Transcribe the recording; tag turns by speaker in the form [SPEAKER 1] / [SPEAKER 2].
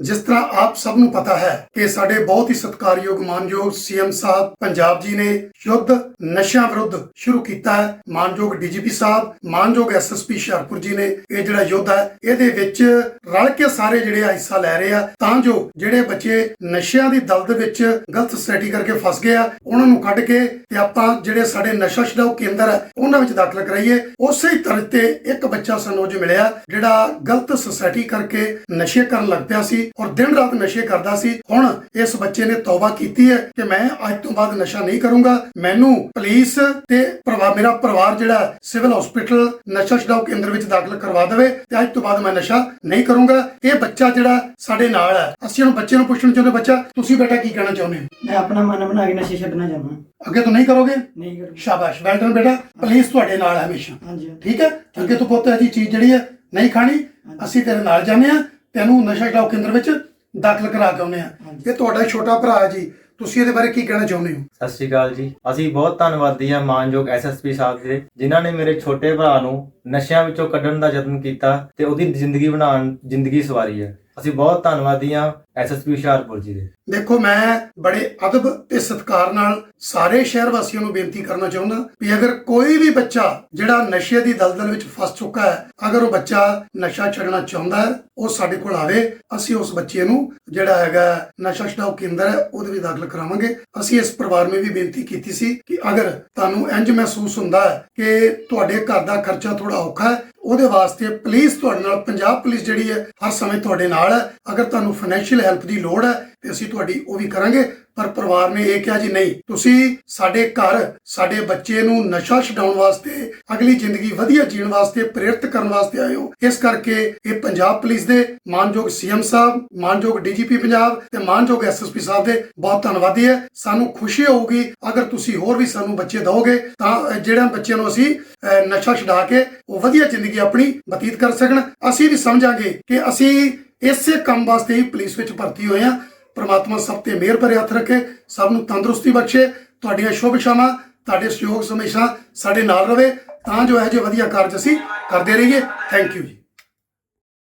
[SPEAKER 1] ਜਿਸ ਤਰ੍ਹਾਂ ਆਪ ਸਭ ਨੂੰ ਪਤਾ ਹੈ ਕਿ ਸਾਡੇ ਬਹੁਤ ਹੀ ਸਤਿਕਾਰਯੋਗ ਮਾਨਯੋਗ ਸੀਐਮ ਸਾਹਿਬ ਪੰਜਾਬ ਜੀ ਨੇ ਯੁੱਧ ਨਸ਼ਿਆਂ ਵਿਰੁੱਧ ਸ਼ੁਰੂ ਕੀਤਾ ਹੈ। ਮਾਨਯੋਗ ਡੀਜੀਪੀ ਸਾਹਿਬ, ਮਾਨਯੋਗ ਐਸਐਸਪੀ ਹੁਸ਼ਿਆਰਪੁਰ ਜੀ ਨੇ ਇਹ ਜਿਹੜਾ ਯੁੱਧ ਹੈ, ਇਹਦੇ ਵਿੱਚ ਰਲ ਕੇ ਸਾਰੇ ਜਿਹੜੇ ਆ ਹਿੱਸਾ ਲੈ ਰਹੇ ਆ। ਤਾਂ ਜੋ ਜਿਹੜੇ ਬੱਚੇ ਨਸ਼ਿਆਂ ਦੀ ਦਲਦ ਵਿੱਚ ਗਲਤ ਸਟੱਡੀ ਕਰਕੇ ਫਸ ਗਏ ਆ, ਉਹਨਾਂ ਨੂੰ ਕੱਢ ਕੇ ਤੇ ਆਪਾਂ ਜਿਹੜੇ ਸਾਡੇ ਨਸ਼ਾ ਛਡਾਊ ਕੇਂਦਰ ਹੈ, ਉਹਨਾਂ ਵਿੱਚ ਦਾਖਲ ਕਰਾਈਏ। ਉਸੇ ਹੀ ਤਰ੍ਹਾਂ ਤੇ ਇੱਕ ਬੱਚਾ ਸਾਨੂੰ ਅੱਜ ਮਿਲਿਆ, ਜਿਹੜਾ ਗਲਤ ਸੁਸਾਇਟੀ ਕਰਕੇ ਨਸ਼ੇ ਕਰਨ ਲੱਗ ਪਿਆ ਸੀ। ਔਰ ਦਿਨ ਰਾਤ ਨਸ਼ੇ ਕਰਦਾ ਸੀ। ਹੁਣ ਇਸ ਬੱਚੇ ਨੇ ਤੌਬਾ ਕੀਤੀ ਹੈ ਕਿ ਮੈਂ ਅੱਜ ਤੋਂ ਬਾਅਦ ਨਸ਼ਾ ਨਹੀਂ ਕਰੂੰਗਾ। ਮੈਨੂੰ ਪੁਲਿਸ ਤੇ ਪਰਿਵਾਰ ਮੇਰਾ ਪਰਿਵਾਰ ਜਿਹੜਾ ਸਿਵਲ ਹਸਪੀਟਲ ਨਸ਼ਾ ਛਡਾਊ ਕੇਂਦਰ ਵਿੱਚ ਦਾਖਲ ਕਰਵਾ ਦੇਵੇ ਤੇ ਅੱਜ ਤੋਂ ਬਾਅਦ ਮੈਂ ਨਸ਼ਾ ਨਹੀਂ ਕਰੂੰਗਾ। ਇਹ ਬੱਚਾ ਜਿਹੜਾ ਸਾਡੇ ਨਾਲ ਹੈ। ਅਸੀਂ ਉਹਨੂੰ ਬੱਚੇ ਨੂੰ ਪੁੱਛਣਾ ਚਾਹੁੰਦੇ ਬੱਚਾ ਤੁਸੀਂ ਬੇਟਾ ਕੀ ਕਹਿਣਾ ਚਾਹੁੰਦੇ ਹੋ?
[SPEAKER 2] ਮੈਂ ਆਪਣਾ ਮਨ ਬਣਾ ਕੇ ਨਸ਼ੇ ਛੱਡਣਾ ਚਾਹੁੰਦਾ।
[SPEAKER 1] ਅੱਗੇ ਤੋਂ ਨਹੀਂ ਕਰੋਗੇ?
[SPEAKER 2] ਨਹੀਂ ਕਰੂੰ
[SPEAKER 1] ਸ਼ਾਬਾਸ਼ ਵੈਲ ਡਨ ਬੇਟਾ। ਪੁਲਿਸ ਤੁਹਾਡੇ ਨਾਲ ਹੈ ਹਮੇਸ਼ਾ।
[SPEAKER 2] ਹਾਂਜੀ।
[SPEAKER 1] ਠੀਕ ਹੈ? ਅੱਗੇ ਤੋਂ ਪੁੱਤ ਇਹਦੀ ਚੀਜ਼ ਜਿਹੜੀ ਹੈ ਨਹੀਂ ਖਾਣੀ। ਅਸੀਂ ਤੇਰੇ ਨਾਲ ਜਾਂਦੇ ਆ ਤੈਨੂੰ ਨਸ਼ਾ ਛਡਾਊ ਕੇਂਦਰ ਵਿੱਚ ਦਾਖਲ ਕਰਾ ਕੇ ਆਉਂਦੇ ਆ। ਇਹ ਤੁਹਾਡਾ ਛੋਟਾ ਭਰਾ ਹੈ ਜੀ। ਤੁਸੀਂ ਇਹਦੇ ਬਾਰੇ ਕੀ ਕਹਿਣਾ ਚਾਹੁੰਦੇ ਹੋ?
[SPEAKER 3] ਸਤਿ ਸ਼੍ਰੀ ਅਕਾਲ ਜੀ। ਅਸੀਂ ਬਹੁਤ ਧੰਨਵਾਦੀ ਹਾਂ ਮਾਨਯੋਗ ਐਸਐਸਪੀ ਸਾਹਿਬ ਦੇ ਜਿਨ੍ਹਾਂ ਨੇ ਮੇਰੇ ਛੋਟੇ ਭਰਾ ਨੂੰ ਨਸ਼ਿਆਂ ਵਿੱਚੋਂ ਕੱਢਣ ਦਾ ਯਤਨ ਕੀਤਾ ਤੇ ਉਹਦੀ ਜ਼ਿੰਦਗੀ ਬਣਾਉਣ ਜ਼ਿੰਦਗੀ ਸਵਾਰੀ ਹੈ। ਅਸੀਂ ਬਹੁਤ ਧੰਨਵਾਦੀ ਹਾਂ ਐਸਐਸਪੀ ਹੁਸ਼ਿਆਰਪੁਰ ਜੀ ਦੇ।
[SPEAKER 1] ਦੇਖੋ, ਮੈਂ ਬੜੇ ਅਦਬ ਤੇ ਸਤਿਕਾਰ ਨਾਲ ਸਾਰੇ ਸ਼ਹਿਰ ਵਾਸੀਆਂ ਨੂੰ ਬੇਨਤੀ ਕਰਨਾ ਚਾਹੁੰਦਾ ਵੀ ਅਗਰ ਕੋਈ ਵੀ ਬੱਚਾ ਜਿਹੜਾ ਨਸ਼ੇ ਦੀ ਦਲਦਲ ਵਿੱਚ ਫਸ ਚੁੱਕਾ ਹੈ, ਅਗਰ ਉਹ ਬੱਚਾ ਨਸ਼ਾ ਛੱਡਣਾ ਚਾਹੁੰਦਾ ਹੈ, ਉਹ ਸਾਡੇ ਕੋਲ ਆਵੇ, ਅਸੀਂ ਉਸ ਬੱਚੇ ਨੂੰ ਜਿਹੜਾ ਹੈਗਾ ਨਸ਼ਾ ਛਡਾਊ ਕੇਂਦਰ ਹੈ, ਉਹਦੇ ਵਿੱਚ ਦਾਖਲ ਕਰਾਵਾਂਗੇ। ਅਸੀਂ ਇਸ ਪਰਿਵਾਰ ਨੂੰ ਵੀ ਬੇਨਤੀ ਕੀਤੀ ਸੀ ਕਿ ਅਗਰ ਤੁਹਾਨੂੰ ਇੰਜ ਮਹਿਸੂਸ ਹੁੰਦਾ ਹੈ ਕਿ ਤੁਹਾਡੇ ਘਰ ਦਾ ਖਰਚਾ ਥੋੜਾ ਔਖਾ ਹੈ ਉਹਦੇ ਵਾਸਤੇ ਪੁਲਿਸ ਤੁਹਾਡੇ ਨਾਲ, ਪੰਜਾਬ ਪੁਲਿਸ ਜਿਹੜੀ ਹੈ, ਹਰ ਸਮੇਂ ਤੁਹਾਡੇ ਨਾਲ ਹੈ। ਅਗਰ ਤੁਹਾਨੂੰ ਫਾਈਨੈਂਸ਼ੀਅਲ ਹੈਲਪ ਦੀ ਲੋੜ ਹੈ ਤੇ ਅਸੀਂ ਤੁਹਾਡੀ ਉਹ ਵੀ ਕਰਾਂਗੇ। ਪਰ ਪਰਿਵਾਰ ਨੇ ਇਹ ਕਿਹਾ ਜੀ, ਨਹੀਂ, ਤੁਸੀਂ ਸਾਡੇ ਘਰ, ਸਾਡੇ ਬੱਚੇ ਨੂੰ ਨਸ਼ਾ ਛਡਾਉਣ ਵਾਸਤੇ, ਅਗਲੀ ਜ਼ਿੰਦਗੀ ਵਧੀਆ ਜੀਣ ਵਾਸਤੇ ਪ੍ਰੇਰਿਤ ਕਰਨ ਵਾਸਤੇ ਆਏ ਹੋ। ਇਸ ਕਰਕੇ ਇਹ ਪੰਜਾਬ ਪੁਲਿਸ ਦੇ ਮਾਨਯੋਗ ਸੀਐਮ ਸਾਹਿਬ, ਮਾਨਯੋਗ ਡੀਜੀਪੀ ਪੰਜਾਬ ਤੇ ਮਾਨਯੋਗ ਐਸਐਸਪੀ ਸਾਹਿਬ ਦੇ ਬਹੁਤ ਧੰਨਵਾਦੀ ਹੈ। ਸਾਨੂੰ ਖੁਸ਼ੀ ਹੋਊਗੀ, ਅਗਰ ਤੁਸੀਂ ਹੋਰ ਵੀ ਸਾਨੂੰ ਬੱਚੇ ਦਿਓਗੇ, ਤਾਂ ਜਿਹੜਾ ਬੱਚਿਆਂ ਨੂੰ ਅਸੀਂ ਨਸ਼ਾ ਛਡਾ ਕੇ ਉਹ ਵਧੀਆ ਜ਼ਿੰਦਗੀ ਆਪਣੀ ਬਤੀਤ ਕਰ ਸਕਣ। ਅਸੀਂ ਵੀ ਸਮਝਾਂਗੇ ਕਿ ਅਸੀਂ ਇਸੇ ਕੰਮ ਵਾਸਤੇ ਹੀ ਪੁਲਿਸ ਵਿੱਚ ਭਰਤੀ ਹੋਏ ਹਾਂ। ਪ੍ਰਮਾਤਮਾ ਸਭ ਤੇ ਮਿਹਰ ਭਰੇ ਹੱਥ ਰੱਖੇ, ਸਭ ਨੂੰ ਤੰਦਰੁਸਤੀ ਬਖਸ਼ੇ। ਤੁਹਾਡੀਆਂ ਸ਼ੁਭ ਇਛਾਵਾਂ ਤੁਹਾਡੇ ਸਹਿਯੋਗ ਹਮੇਸ਼ਾ ਸਾਡੇ ਨਾਲ ਰਵੇ। ਤਾਂ ਜੋ ਇਹ ਜਿਹੇ ਵਧੀਆ ਕਾਰਜ ਅਸੀਂ ਕਰਦੇ ਰਹੀਏ। ਥੈਂਕ ਯੂ ਜੀ।